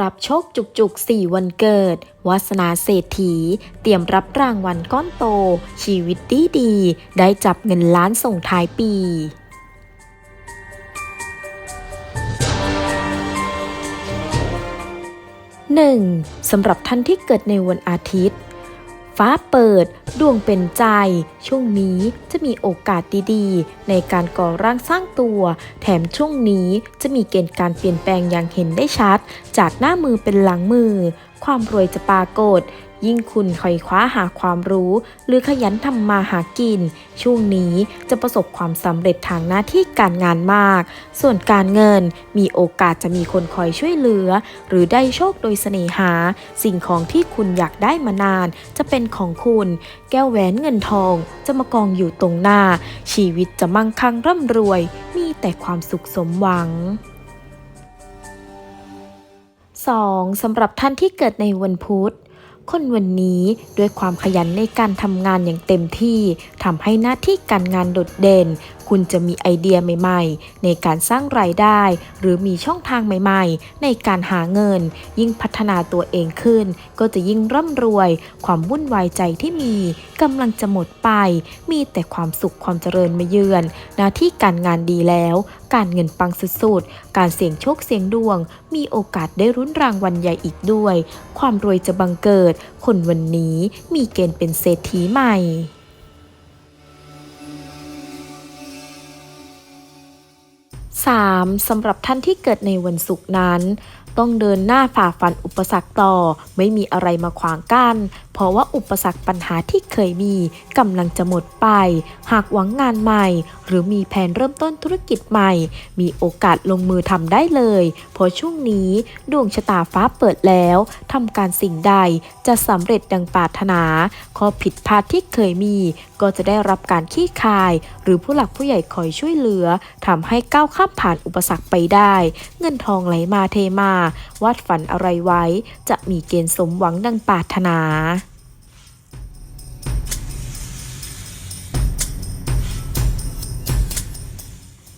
รับโชคจุกๆ 4 วันเกิดวาสนาเศรษฐี เตรียมรับรางวัลก้อนโต ชีวิตดีดี ได้จับเงินล้านส่งท้ายปีหนึ่งสำหรับท่านที่เกิดในวันอาทิตย์ ฟ้าเปิด ดวงเป็นใจ ช่วงนี้จะมีโอกาสดีๆ ในการก่อร่างสร้างตัว แถมช่วงนี้จะมีเกณฑ์การเปลี่ยนแปลงอย่างเห็นได้ชัด จากหน้ามือเป็นหลังมือ ความรวยจะปรากฏยิ่งคุณคอยคว้าหาความรู้ หรือขยันทำมาหากิน ช่วงนี้จะประสบความสำเร็จทางหน้าที่การงานมาก ส่วนการเงินมีโอกาสจะมีคนคอยช่วยเหลือ หรือได้โชคโดยเสน่หา สิ่งของที่คุณอยากได้มานาน จะเป็นของคุณ แก้วแหวนเงินทอง จะมากองอยู่ตรงหน้า ชีวิตจะมั่งคั่งร่ำรวย มีแต่ความสุขสมหวัง 2. สำหรับท่านที่เกิดในวันพุธ คนวันนี้ด้วยความขยันในการทำงานอย่างเต็มที่ทำให้หน้าที่การงานโดดเด่น คุณจะมีไอเดียใหม่ ๆ ในการสร้างรายได้ หรือมีช่องทางใหม่ ๆ ในการหาเงิน ยิ่งพัฒนาตัวเองขึ้น ก็จะยิ่งร่ำรวย ความวุ่นวายใจที่มีกำลังจะหมดไป มีแต่ความสุขความเจริญมาเยือน หน้าที่การงานดีแล้ว การเงินปังสุดๆ การเสี่ยงโชคเสี่ยงดวง มีโอกาสได้รุ้นรางวัลใหญ่อีกด้วย ความรวยจะบังเกิด คนวันนี้มีเกณฑ์เป็นเศรษฐีใหม่ 3. สำหรับท่านที่เกิดในวันศุกร์นั้น ต้องเดินหน้าฝ่าฟันอุปสรรคต่อ ไม่มีอะไรมาขวางกัน้น เพราะว่าอุปสรรคปัญหาที่เคยมีกำลังจะหมดไป หากหวังงานใหม่ หรือมีแผนเริ่มต้นธุรกิจใหม่ มีโอกาสลงมือทำได้เลย เพราะช่วงนี้ดวงชะตาฟ้าเปิดแล้วทำการสิ่งใดจะสำเร็จดังปรารถนา ข้อผิดพลาดที่เคยมี ก็จะได้รับการขี้คาย หรือผู้หลักผู้ใหญ่คอยช่วยเหลือทำให้ก้าวข้ามผ่านอุปสรรคไปได้ เงินทองไหลมาเทมาวาดฝันอะไรไว้ จะมีเกณฑ์สมหวังดังปรารถนา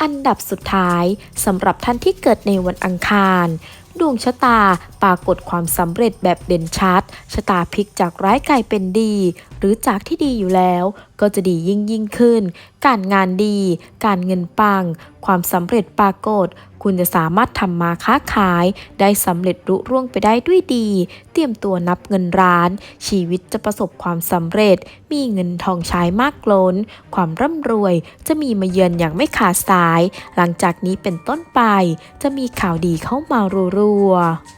อันดับสุดท้ายสำหรับท่านที่เกิดในวันอังคาร ดวงชะตาปรากฏความสำเร็จแบบเด่นชัด ชะตาพลิกจากร้ายกลายเป็นดี หรือจากที่ดีอยู่แล้ว ก็จะดียิ่งยิ่งขึ้น การงานดี การเงินปัง ความสำเร็จปรากฏคุณจะสามารถทำมาค้าขาย ได้สำเร็จรุร่วงไปได้ด้วยดี เตรียมตัวนับเงินร้าน ชีวิตจะประสบความสำเร็จ มีเงินทองใช้มากล้น ความร่ำรวยจะมีมาเยือนอย่างไม่ขาดสาย หลังจากนี้เป็นต้นไป จะมีข่าวดีเข้ามารัวๆ